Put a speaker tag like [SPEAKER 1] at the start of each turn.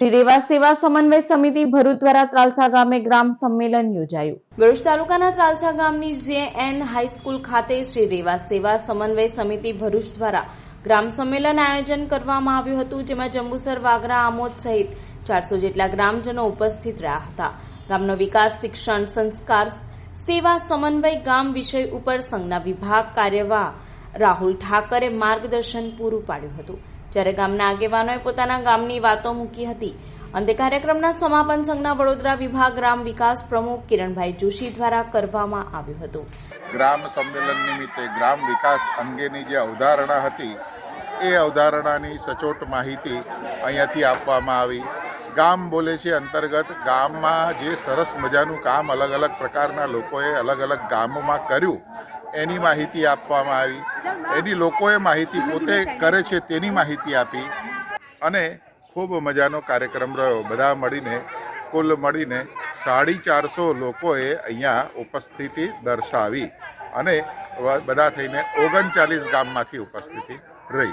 [SPEAKER 1] શ્રી રેવા સેવા સમન્વય સમિતિ ભરૂચ દ્વારા ત્રાલસા ગામે ગ્રામ સંમેલન યોજાયું. ભરૂચ તાલુકાના ત્રાલસા ગામની જે એન હાઈસ્કૂલ ખાતે શ્રી રેવા સેવા સમન્વય સમિતિ ભરૂચ દ્વારા ગ્રામ સંમેલન આયોજન કરવામાં આવ્યું હતું, જેમાં જંબુસર, વાગરા, આમોદ સહિત ચારસો જેટલા ગ્રામજનો ઉપસ્થિત રહ્યા હતા. ગામનો વિકાસ, શિક્ષણ, સંસ્કાર, સેવા સમન્વય, ગામ વિષય ઉપર સંઘના વિભાગ કાર્યવાહ રાહુલ ઠાકરે માર્ગદર્શન પૂરું પાડ્યું હતું. જ્યારે ગામના આગેવાનોએ પોતાના ગામની વાતો મૂકી હતી. અંતે કાર્યક્રમના સમાપન સંઘના વડોદરા વિભાગ ગ્રામ વિકાસ પ્રમુખ કિરણભાઈ જોશી દ્વારા કરવામાં આવ્યું હતું.
[SPEAKER 2] ગ્રામ સંમેલન નિમિત્તે ગ્રામ વિકાસ અંગેની જે અવધારણા હતી, એ અવધારણાની સચોટ માહિતી અહીંયાથી આપવામાં આવી. ગામ બોલે છે અંતર્ગત, ગામમાં જે સરસ મજાનું કામ અલગ અલગ પ્રકારના લોકોએ અલગ અલગ ગામોમાં કર્યું એની માહિતી આપવામાં આવી. એની લોકોએ માહિતી પોતે કરે છે તેની માહિતી આપી. અને ખૂબ મજાનો કાર્યક્રમ રહ્યો. બધા મળીને, કુલ મળીને સાડી ચારસો લોકોએ અહીંયા ઉપસ્થિતિ દર્શાવી. અને બધા થઈને ઓગણચાલીસ ગામમાંથી ઉપસ્થિતિ રહી.